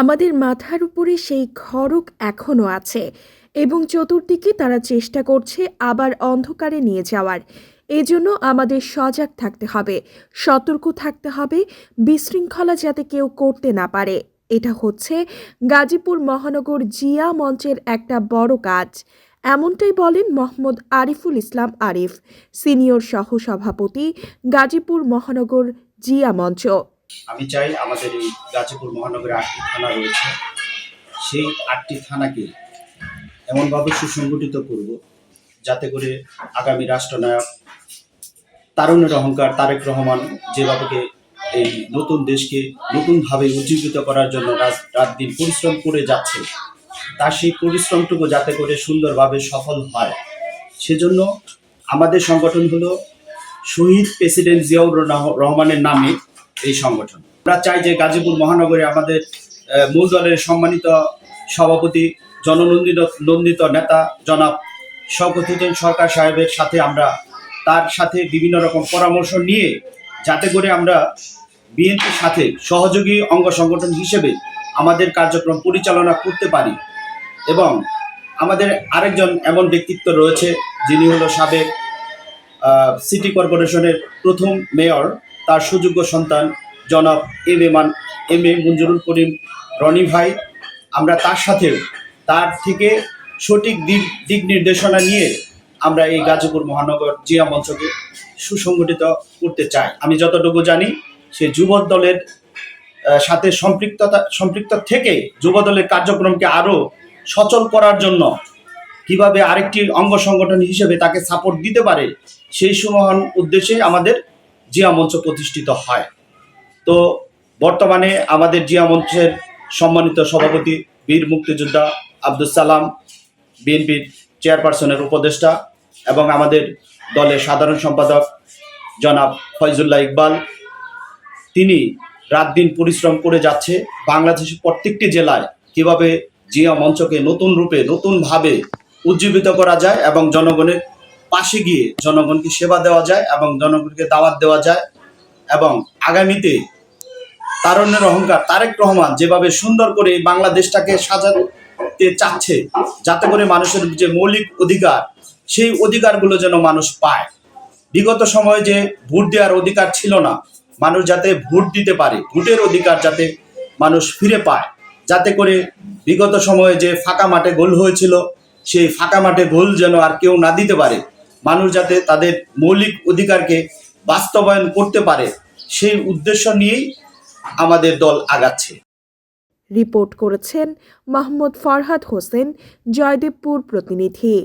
আমাদের মাথার উপরে সেই খড়গ এখনও আছে এবং চতুর্দিকে তারা চেষ্টা করছে আবার অন্ধকারে নিয়ে যাওয়ার। এজন্য আমাদের সজাগ থাকতে হবে, সতর্ক থাকতে হবে, বিশৃঙ্খলা যাতে কেউ করতে না পারে। এটা হচ্ছে গাজীপুর মহানগর জিয়া মঞ্চের একটা বড় কাজ। এমনটাই বলেন মোহাম্মদ আরিফুল ইসলাম আরিফ, সিনিয়র সহসভাপতি গাজীপুর মহানগর জিয়া মঞ্চ। আমি চাই আমাদের এই গাজীপুর মহানগরে আটটি থানা রয়েছে। সেই আটটি থানাকে এমনভাবে সুসংগঠিত করব যাতে করে আগামী রাষ্ট্রনায়ক তারুণের অহংকার, তারেক রহমান যেভাবে এই নতুন দেশকে নতুনভাবে উজ্জীবিত করার জন্য রাত- দিন পরিশ্রম করে যাচ্ছে তার সেই পরিশ্রমটুকু যাতে করে সুন্দরভাবে সফল হয়। সেজন্য আমাদের সংগঠন হলো শহীদ প্রেসিডেন্ট জিয়াউর রহ- রহমানের নামে এই সংগঠন। আমরা চাই যে গাজীপুর মহানগরে আমাদের মূল দলের সম্মানিত সভাপতি, জননন্দিত, নন্দিত নেতা জনাব শওকত হোসেন সরকার সাহেবের সাথে আমরা, তার সাথে বিভিন্ন রকম পরামর্শ নিয়ে যাতে করে আমরা বিএনপির সাথে সহযোগী অঙ্গ সংগঠন হিসেবে আমাদের কার্যক্রম পরিচালনা করতে পারি এবং আমাদের আরেকজন এমন ব্যক্তিত্ব রয়েছে যিনি হলো সাবেক সিটি কর্পোরেশনের প্রথম মেয়র তার সুযোগ্য সন্তান জনাব M A Man, M A Manjurul Karim Roni ভাই। আমরা তার সাথেও তার থেকে সঠিক দিক দিক নির্দেশনা নিয়ে আমরা এই গাজীপুর মহানগর জিয়া মঞ্চকে সুসংগঠিত করতে চাই। আমি যতটুকু জানি, সে যুব দলের সাথে সম্পৃক্ততা, সম্পৃক্ত থেকে যুব দলের কার্যক্রমকে আরও সচল করার জন্য কীভাবে আরেকটি অঙ্গ সংগঠন হিসেবে তাকে সাপোর্ট দিতে পারে, সেই সমান উদ্দেশ্যে আমাদের জিয়া মঞ্চ প্রতিষ্ঠিত হয়। তো বর্তমানে আমাদের জিয়া মঞ্চের সম্মানিত সভাপতি বীর মুক্তিযোদ্ধা আব্দুল সালাম, বিএনপির চেয়ারপারসনের উপদেষ্টা এবং আমাদের দলের সাধারণ সম্পাদক জনাব ফয়জুল্লাহ ইকবাল। তিনি রাত দিন পরিশ্রম করে যাচ্ছে বাংলাদেশের প্রত্যেকটি জেলায় কীভাবে জিয়া মঞ্চকে নতুন রূপে, নতুনভাবে উজ্জীবিত করা যায় এবং জনগণের পাশে গিয়ে জনগণকে সেবা দেওয়া যায় এবং জনগণকে দাওয়াত দেওয়া যায় এবং আগামীতে তারুণ্যের অহংকার তারেক রহমান যেভাবে সুন্দর করে বাংলাদেশটাকে সাজাতে চাচ্ছে, যাতে করে মানুষের যে মৌলিক অধিকার, সেই অধিকারগুলো যেন মানুষ পায়। বিগত সময়ে যে ভোট দেওয়ার অধিকার ছিল না, মানুষ যাতে ভোট দিতে পারে, ভোটের অধিকার যাতে মানুষ ফিরে পায়, যাতে করে বিগত সময়ে যে ফাঁকা মাঠে গোল হয়েছিল, সেই ফাঁকা মাঠে গোল যেন আর কেউ না দিতে পারে মানুষ যাতে তাদের মৌলিক অধিকারকে বাস্তবায়ন করতে পারে, সেই উদ্দেশ্য নিয়েই আমাদের দল আগাচ্ছে। রিপোর্ট করেছেন মাহমুদ ফরহাদ হোসেন, জয়দেবপুর প্রতিনিধি।